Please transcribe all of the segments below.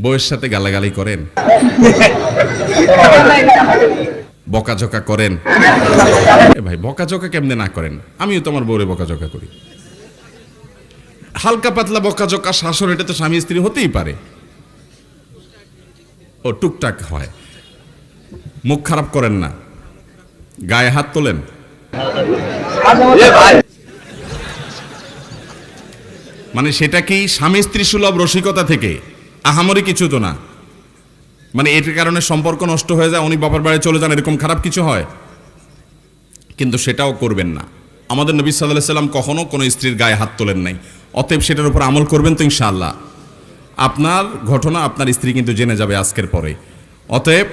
বউয়ের সাথে গালাগালি করেন। বকাঝকা করেন। ভাই বকাঝকা কেমনে না করেন? আমিও তোমার বউরে বকাঝকা করি। হালকা পাতলা বকাঝকা শাসন এটা তো স্বামী স্ত্রী হতেই পারে। ও টুকটাক হয়। মুখ খারাপ করেন না। গায়ে হাত তোলেন। মানে সেটা কি স্বামী স্ত্রী সুলভ রসিকতা থেকে? আহামরি কিছু তো না। মানে এটার কারণে সম্পর্ক নষ্ট হয়ে যায়, উনি বাবার বাড়ি চলে যান, এরকম খারাপ কিছু হয়? কিন্তু সেটাও করবেন না। আমাদের নবী সাল্লাহ সাল্লাম কখনো কোনো স্ত্রীর গায়ে হাত তোলেন নাই। অতএব সেটার উপর আমল করবেন তো ইনশাআল্লাহ। আপনার ঘটনা আপনার স্ত্রী কিন্তু জেনে যাবে আজকের পরে। অতএব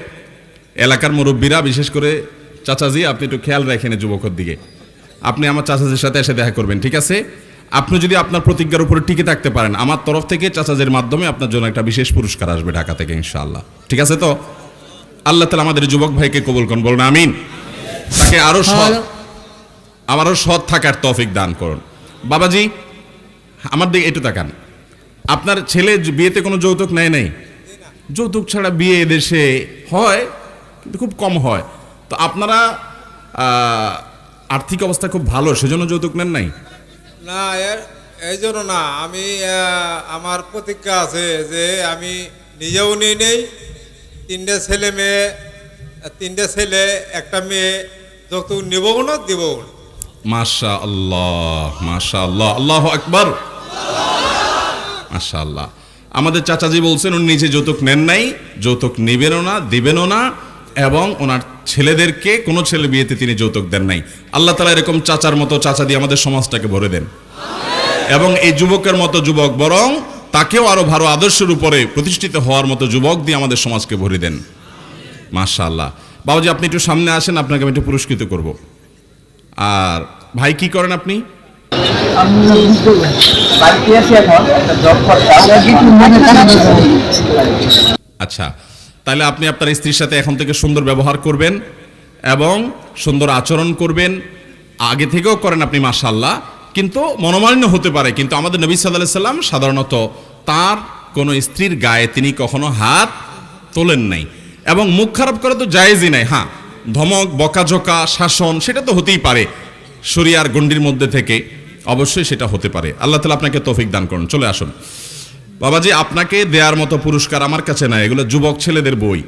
এলাকার মুরব্বীরা, বিশেষ করে চাচাজি, আপনি একটু খেয়াল রাখেন যুবকের দিকে। আপনি আমার চাচাজির সাথে এসে দেখা করবেন, ঠিক আছে? আপনি যদি আপনার প্রতিজ্ঞার উপরে টিকে থাকতে পারেন আমার তরফ থেকে চাচাজের মাধ্যমে আপনার জন্য একটা বিশেষ পুরস্কার আসবে ঢাকা থেকে ইনশাআল্লাহ। ঠিক আছে তো? আল্লাহ তালা আমাদের যুবক ভাইকে কবুল করুন বলুন আমিন। তাকে আরও সৎ আমারও সৎ থাকার তফিক দান করুন। বাবাজি আমার দিকে একটু তাকান। আপনার ছেলে বিয়েতে কোনো যৌতুক নেয় নাই? যৌতুক ছাড়া বিয়ে দেশে হয় কিন্তু খুব কম হয়। তো আপনারা আর্থিক অবস্থা খুব ভালো সেজন্য যৌতুক নেন নাই? না এই জন্য না, আমি আমার প্রতিজ্ঞা আছে যে আমি নিজেও নিই নেই, তিনটে ছেলে মেয়ে, তিনটে ছেলে, একটা মেয়ে যৌতুক নেবও না, দেবও না। মাশা আল্লাহ মাশা আল্লাহ আল্লাহ আকবর। মাশা আল্লাহ আমাদের চাচাজি বলছেন, উনি নিজে যৌতুক নেন নাই, যৌতুক নেবেনও না, দিবেনও না এবং ওনার ছেলেদেরকে কোনো ছেলে বিয়েতে তিনি যৌতুক দেন নাই। আল্লাহ তালা এরকম চাচার মতো চাচা দিয়ে আমাদের সমাজটাকে ভরে দেন। এবং এই যুবকের মতো যুবক বরং তাকেও আরও ভালো আদর্শের উপরে প্রতিষ্ঠিত হওয়ার মতো যুবক দিয়ে আমাদের সমাজকে ভরে দেন। মাশা আল্লাহ বাবুজি আপনি একটু সামনে আসেন আপনাকে আমি একটু পুরস্কৃত করব। আর ভাই কি করেন আপনি? আচ্ছা তাহলে আপনি আপনার স্ত্রীর সাথে এখন থেকে সুন্দর ব্যবহার করবেন এবং সুন্দর আচরণ করবেন। আগে থেকেও করেন আপনি মাশাল্লাহ কিন্তু মনোমালিন্য হতে পারে, কিন্তু আমাদের নবী সাল্লাহ সাল্লাম সাধারণত তার কোনো স্ত্রীর গায়ে তিনি কখনো হাত তোলেন নাই। এবং মুখ খারাপ করা তো জায়েজই নাই হ্যাঁ। ধমক, বকাঝকা, শাসন, সেটা তো হতেই পারে শরিয়ার গণ্ডির মধ্যে থেকে। অবশ্যই সেটা হতে পারে। আল্লাহ তালা আপনাকে তৌফিক দান করুন। চলে আসুন। বাবাজি আপনাকে দেওয়ার মতো পুরস্কার আমার কাছে নাই। এগুলো যুবক ছেলেদের বই।